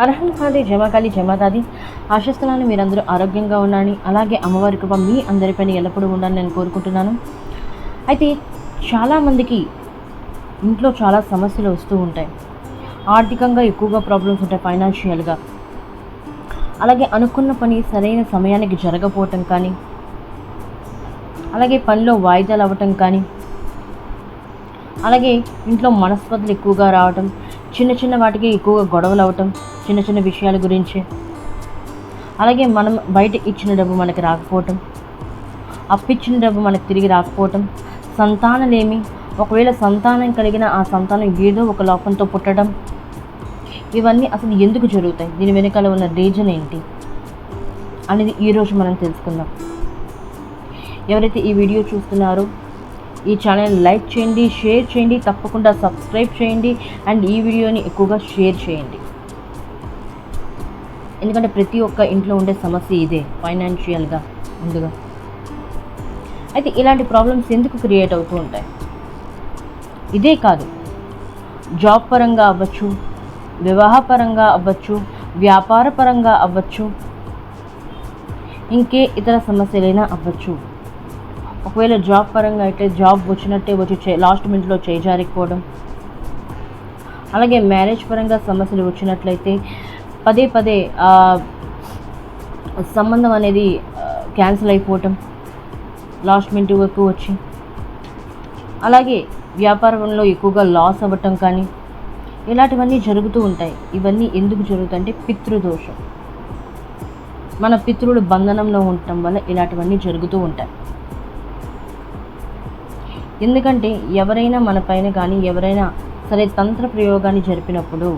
అర్హం హాది జమాకాలి జమాదాది ఆశిస్తున్నాను మీరందరూ ఆరోగ్యంగా ఉండాలని అలాగే అమ్మవారి కృప మీ అందరిపైన ఎల్లప్పుడూ ఉండాలని నేను కోరుకుంటున్నాను. అయితే చాలామందికి ఇంట్లో చాలా సమస్యలు వస్తూ ఉంటాయి. ఆర్థికంగా ఎక్కువగా ప్రాబ్లమ్స్ ఉంటాయి ఫైనాన్షియల్గా అలాగే అనుకున్న పని సరైన సమయానికి జరగపోవటం కానీ అలాగే పనిలో వాయిదాలు అవ్వటం కానీ అలాగే ఇంట్లో మనస్పతులు ఎక్కువగా రావటం చిన్న చిన్న వాటికి ఎక్కువగా గొడవలు అవ్వటం చిన్న చిన్న విషయాల గురించి. అలాగే మనం బయట ఇచ్చిన డబ్బు మనకి రాకపోవటం. అప్పిచ్చిన డబ్బు మనకు తిరిగి రాకపోవటం. సంతానలేమి. ఒకవేళ సంతానం కలిగిన ఆ సంతానం ఏదో ఒక లోపంతో పుట్టడం. ఇవన్నీ అసలు ఎందుకు జరుగుతాయి? దీని వెనకాల ఉన్న రీజన్ ఏంటి? అనేది ఈరోజు మనం తెలుసుకుందాం. ఎవరైతే ఈ వీడియో చూస్తున్నారో ఈ ఛానల్ లైక్ చేయండి షేర్ చేయండి తప్పకుండా సబ్స్క్రైబ్ చేయండి అండ్ ఈ వీడియోని ఎక్కువగా షేర్ చేయండి. ఎందుకంటే ప్రతి ఒక్క ఇంట్లో ఉండే సమస్య ఇదే ఫైనాన్షియల్గా ముందుగా. అయితే ఇలాంటి ప్రాబ్లమ్స్ ఎందుకు క్రియేట్ అవుతూ ఉంటాయి? ఇదే కాదు. జాబ్ పరంగా అవ్వచ్చు వివాహపరంగా అవ్వచ్చు వ్యాపార పరంగా అవ్వచ్చు ఇంకే ఇతర సమస్యలైనా అవ్వచ్చు. ఒకవేళ జాబ్ పరంగా అయితే జాబ్ వచ్చినట్టే వచ్చి లాస్ట్ మినిట్లో చేజారిపోవడం అలాగే మ్యారేజ్ పరంగా సమస్యలు వచ్చినట్లయితే పదే పదే ఆ, సంబంధం అనేది క్యాన్సిల్ అయిపోవటం లాస్ట్ మినిట్ వరకు వచ్చి. అలాగే వ్యాపారంలో ఎక్కువగా లాస్ అవ్వటం కానీ ఇలాంటివన్నీ జరుగుతూ ఉంటాయి. ఇవన్నీ ఎందుకు జరుగుతాయంటే పితృదోషం. మన పితృడు బంధనంలో ఉండటం వల్ల ఇలాంటివన్నీ జరుగుతూ ఉంటాయి. ఎందుకంటే ఎవరైనా మన పైన కానీ ఎవరైనా సరే తంత్ర ప్రయోగాన్ని జరిపినప్పుడు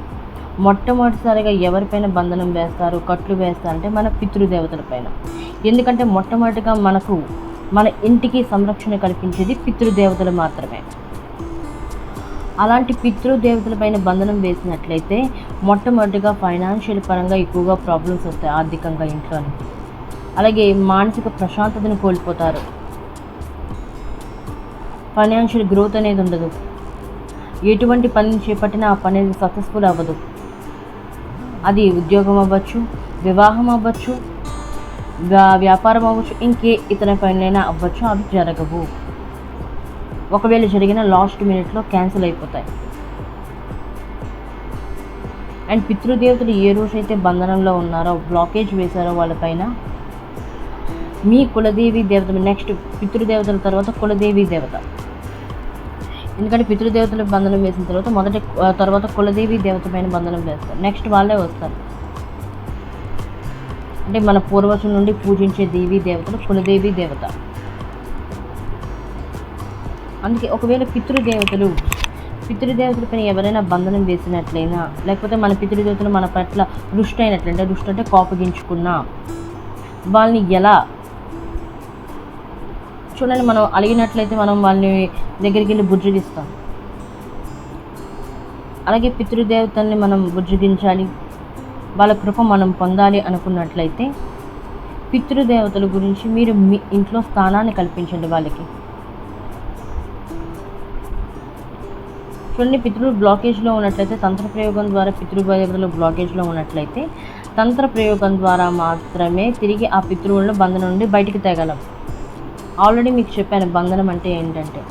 మొట్టమొదటిసారిగా ఎవరిపైన బంధనం వేస్తారు కట్లు వేస్తారంటే మన పితృదేవతల పైన. ఎందుకంటే మొట్టమొదటిగా మనకు మన ఇంటికి సంరక్షణ కల్పించేది పితృదేవతలు మాత్రమే. అలాంటి పితృదేవతల పైన బంధనం వేసినట్లయితే మొట్టమొదటిగా ఫైనాన్షియల్ పరంగా ఎక్కువగా ప్రాబ్లమ్స్ వస్తాయి ఆర్థికంగా ఇంట్లోని. అలాగే మానసిక ప్రశాంతతను కోల్పోతారు. ఫైనాన్షియల్ గ్రోత్ అనేది ఉండదు. ఎటువంటి పనిని చేపట్టినా ఆ పని అనేది సక్సెస్ఫుల్ అవ్వదు. అది ఉద్యోగం అవ్వచ్చు వివాహం అవ్వచ్చు వ్యా- వ్యాపారం అవ్వచ్చు ఇంకే ఇతర పనులైనా అవ్వచ్చు అవి జరగవు. ఒకవేళ జరిగిన లాస్ట్ మినిట్లో క్యాన్సిల్ అయిపోతాయి. అండ్ పితృదేవతలు ఏ రోజైతే బంధనంలో ఉన్నారో బ్లాకేజ్ వేశారో వాళ్ళపైన మీ కులదేవి దేవత నెక్స్ట్ పితృదేవతల తర్వాత కులదేవి దేవత. ఎందుకంటే పితృదేవతల బంధనం వేసిన తర్వాత మొదటి తర్వాత కులదేవి దేవత పైన బంధనం వేస్తారు. నెక్స్ట్ వాళ్ళే వస్తారు. అంటే మన పూర్వజం నుండి పూజించే దేవీ దేవతలు కులదేవి దేవత. అందుకే ఒకవేళ పితృదేవతలు పితృదేవతల పైన ఎవరైనా బంధనం వేసినట్లయినా లేకపోతే మన పితృదేవతలు మన పట్ల రుష్టి అయినట్లంటే రుష్టి అంటే కోపగించుకున్నా వాళ్ళని ఎలా చూడండి మనం అలిగినట్లయితే మనం వాళ్ళని దగ్గరికి వెళ్ళి బుజ్జగిస్తాం. అలాగే పితృదేవతల్ని మనం బుజ్జగించాలి. వాళ్ళ కృప మనం పొందాలి అనుకున్నట్లయితే పితృదేవతల గురించి మీరు మీ ఇంట్లో స్థానాన్ని కల్పించండి వాళ్ళకి. చూడండి పితృలు బ్లాకేజ్లో ఉన్నట్లయితే తంత్ర ప్రయోగం ద్వారా పితృదేవతలు బ్లాకేజ్లో ఉన్నట్లయితే తంత్ర ప్రయోగం ద్వారా మాత్రమే తిరిగి ఆ పితృవులను బంధనం నుండి బయటికి తేగలం. ఆల్రెడీ మీకు చెప్పాను బంధనం అంటే ఏంటంటే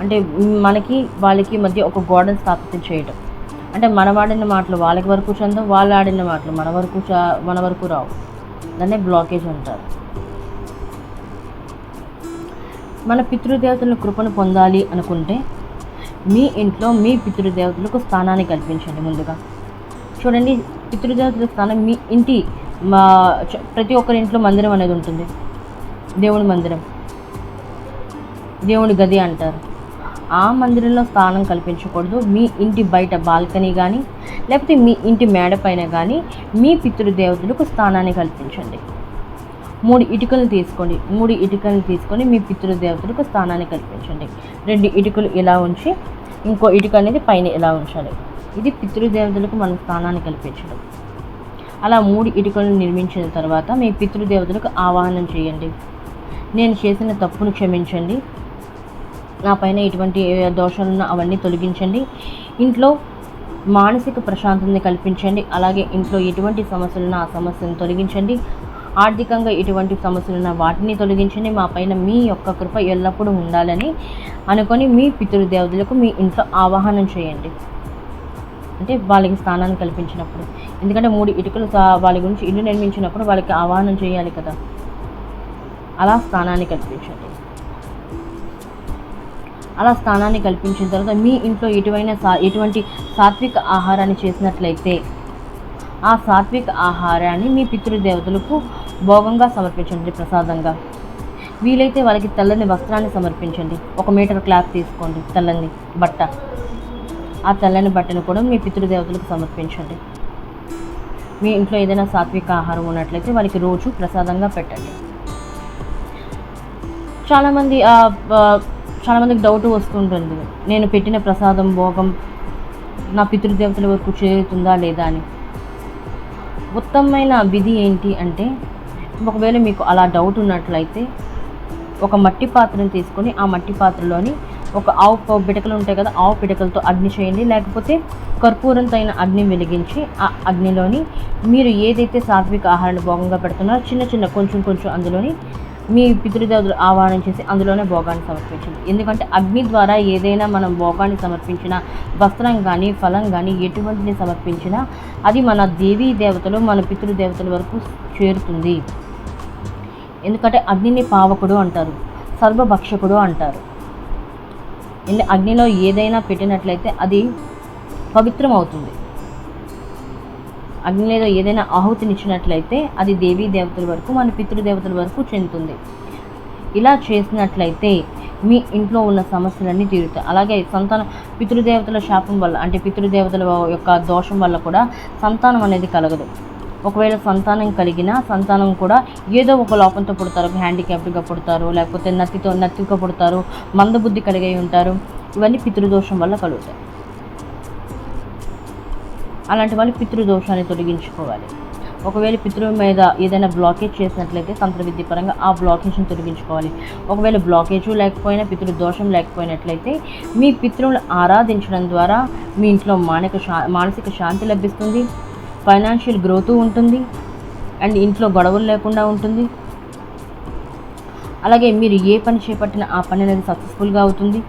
అంటే మనకి వాళ్ళకి మధ్య ఒక గోడను స్థాపితం చేయటం. అంటే మనం ఆడిన మాటలు వాళ్ళకి వరకు చెందవు వాళ్ళు ఆడిన మాటలు మన వరకు చా- మన వరకు రావు. దాన్నే బ్లాకేజ్ అంటారు. మన పితృదేవతల కృపను పొందాలి అనుకుంటే మీ ఇంట్లో మీ పితృదేవతలకు స్థానాన్ని కల్పించండి ముందుగా. చూడండి పితృదేవతల స్థానం మీ ఇంటి మా ప్రతి ఒక్కరి ఇంట్లో మందిరం అనేది ఉంటుంది. దేవుని మందిరం. దేవుని గది అంటారు. ఆ మందిరంలో స్థానం కల్పించకూడదు. మీ ఇంటి బయట బాల్కనీ కానీ లేకపోతే మీ ఇంటి మేడ పైన కానీ మీ పితృదేవతలకు స్థానాన్ని కల్పించండి. మూడు ఇటుకలు తీసుకోండి. మూడు ఇటుకలు తీసుకొని మీ పితృదేవతలకు స్థానాన్ని కల్పించండి. రెండు ఇటుకలు ఇలా ఉంచి ఇంకో ఇటుక అనేది పైన ఇలా ఉంచాలి. ఇది పితృదేవతలకు మన స్థానాన్ని కల్పించడం. అలా మూడు ఇటుకలను నిర్మించిన తర్వాత మీ పితృదేవతలకు ఆవాహనం చేయండి. నేను చేసిన తప్పును క్షమించండి. నా పైన ఎటువంటి ఏ అవన్నీ తొలగించండి. ఇంట్లో మానసిక ప్రశాంతతని కల్పించండి. అలాగే ఇంట్లో ఎటువంటి సమస్యలున్నా ఆ సమస్యను తొలగించండి. ఆర్థికంగా ఎటువంటి సమస్యలున్న వాటిని తొలగించండి. మా పైన మీ యొక్క కృప ఎల్లప్పుడూ ఉండాలని అనుకొని మీ పితృదేవతలకు మీ ఇంట్లో ఆవాహనం చేయండి. అంటే వాళ్ళకి స్థానాన్ని కల్పించినప్పుడు. ఎందుకంటే మూడు ఇటుకలు వాళ్ళ గురించి ఇల్లు నిర్మించినప్పుడు వాళ్ళకి ఆవాహనం చేయాలి కదా. అలా స్థానాన్ని కల్పించండి. అలా స్థానాన్ని కల్పించిన తర్వాత మీ ఇంట్లో ఎటువైన సా ఎటువంటి సాత్విక ఆహారాన్ని చేసినట్లయితే ఆ సాత్విక ఆహారాన్ని మీ పితృదేవతలకు భోగంగా సమర్పించండి ప్రసాదంగా. వీలైతే వాళ్ళకి తెల్లని వస్త్రాన్ని సమర్పించండి. ఒక మీటర్ క్లాత్ తీసుకోండి తెల్లని బట్ట. ఆ తెల్లని బట్టను కూడా మీ పితృదేవతలకు సమర్పించండి. మీ ఇంట్లో ఏదైనా సాత్విక ఆహారం ఉన్నట్లయితే వాళ్ళకి రోజు ప్రసాదంగా పెట్టండి. చాలామంది చాలామందికి డౌట్ వస్తుంటుంది. నేను పెట్టిన ప్రసాదం భోగం నా పితృదేవతల వరకు చేరుతుందా లేదా అని. ఉత్తమమైన విధి ఏంటి అంటే ఒకవేళ మీకు అలా డౌట్ ఉన్నట్లయితే ఒక మట్టి పాత్రను తీసుకొని ఆ మట్టి పాత్రలోని ఒక ఆవు ప- పిడకలు ఉంటాయి కదా ఆవు పిడకలతో అగ్ని చేయండి. లేకపోతే కర్పూరంతో అయిన అగ్ని వెలిగించి ఆ అగ్నిలోని మీరు ఏదైతే సాత్విక ఆహారాన్ని భోగంగా పెడుతున్నారో చిన్న చిన్న కొంచెం కొంచెం అందులోని మీ పితృదేవతలు ఆవాహనం చేసి అందులోనే భోగాన్ని సమర్పించండి. ఎందుకంటే అగ్ని ద్వారా ఏదైనా మనం భోగాన్ని సమర్పించిన వస్త్రం కానీ ఫలం కానీ ఎటువంటిని సమర్పించినా అది మన దేవీ దేవతలు మన పితృదేవతల వరకు చేరుతుంది. ఎందుకంటే అగ్నిని పావకుడు అంటారు సర్వభక్షకుడు అంటారు. అగ్నిలో ఏదైనా పెట్టినట్లయితే అది పవిత్రం అవుతుంది అగ్నిలో ఏదైనా ఆహుతినిచ్చినట్లయితే అది దేవీ దేవతల వరకు మన పితృదేవతల వరకు చెందుతుంది. ఇలా చేసినట్లయితే మీ ఇంట్లో ఉన్న సమస్యలన్నీ తీరుతాయి. అలాగే సంతాన పితృదేవతల శాపం వల్ల అంటే పితృదేవతల యొక్క దోషం వల్ల కూడా సంతానం అనేది కలగదు. ఒకవేళ సంతానం కలిగినా సంతానం కూడా ఏదో ఒక లోపంతో పుడతారు. హ్యాండిక్యాప్డ్గా పుడతారు లేకపోతే నత్తితో నత్తిగా పుడతారు మందబుద్ధి కలిగి ఉంటారు. ఇవన్నీ పితృదోషం వల్ల కలుగుతాయి. అలాంటి వాళ్ళు పితృదోషాన్ని తొలగించుకోవాలి. ఒకవేళ పితృ మీద ఏదైనా బ్లాకేజ్ చేసినట్లయితే తంత్ర విద్య పరంగా ఆ బ్లాకేజ్ని తొలగించుకోవాలి. ఒకవేళ బ్లాకేజ్ లేకపోయినా పితృదోషం లేకపోయినట్లయితే మీ పితృవులు ఆరాధించడం ద్వారా మీ ఇంట్లో మానక శా మానసిక శాంతి లభిస్తుంది ఫైనాన్షియల్ గ్రోత్ ఉంటుంది అండ్ ఇంట్లో గొడవలు లేకుండా ఉంటుంది. అలాగే మీరు ఏ పని చేపట్టినా ఆ పని అనేది సక్సెస్ఫుల్గా అవుతుంది.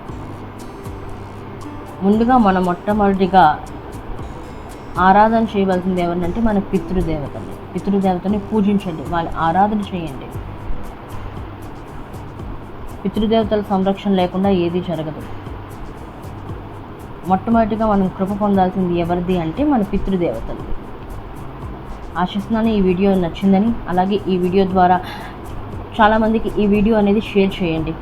ముందుగా మనం మొట్టమొదటిగా ఆరాధన చేయవలసింది ఎవరినంటే మన పితృదేవతని. పితృదేవతని పూజించండి. వాళ్ళ ఆరాధన చేయండి. పితృదేవతల సంరక్షణ లేకుండా ఏది జరగదు. మొట్టమొదటిగా మనం కృప పొందాల్సింది ఎవరిది అంటే మన పితృదేవతలు. ఆశిస్తున్నాను ఈ వీడియో నచ్చిందని. అలాగే ఈ వీడియో ద్వారా చాలామందికి ఈ వీడియో అనేది షేర్ చేయండి.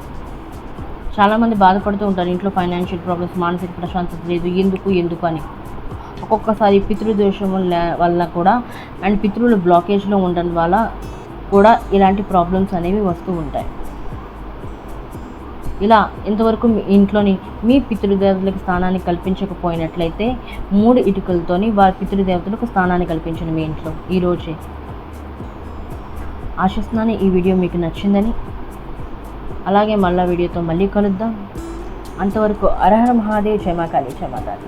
చాలామంది బాధపడుతూ ఉంటారు. ఇంట్లో ఫైనాన్షియల్ ప్రాబ్లమ్స్ మానసిక ప్రశాంతత లేదు. ఎందుకు ఎందుకు అని. ఒక్కొక్కసారి పితృదోషం వల్ల వల్ల కూడా అండ్ పితృలు బ్లాకేజ్లో ఉండడం వల్ల కూడా ఇలాంటి ప్రాబ్లమ్స్ అనేవి వస్తూ ఉంటాయి. ఇలా ఇంతవరకు మీ ఇంట్లోని మీ పితృదేవతలకు స్థానాన్ని కల్పించకపోయినట్లయితే మూడు ఇటుకలతోని వారి పితృదేవతలకు స్థానాన్ని కల్పించండి మీ ఇంట్లో ఈరోజే ఆశిస్తున్నాను ఈ వీడియో మీకు నచ్చిందని. అలాగే మళ్ళా వీడియోతో మళ్ళీ కలుద్దాం. అంతవరకు అరహర మహాదేవ్ క్షమాకాళి జయమాతాలి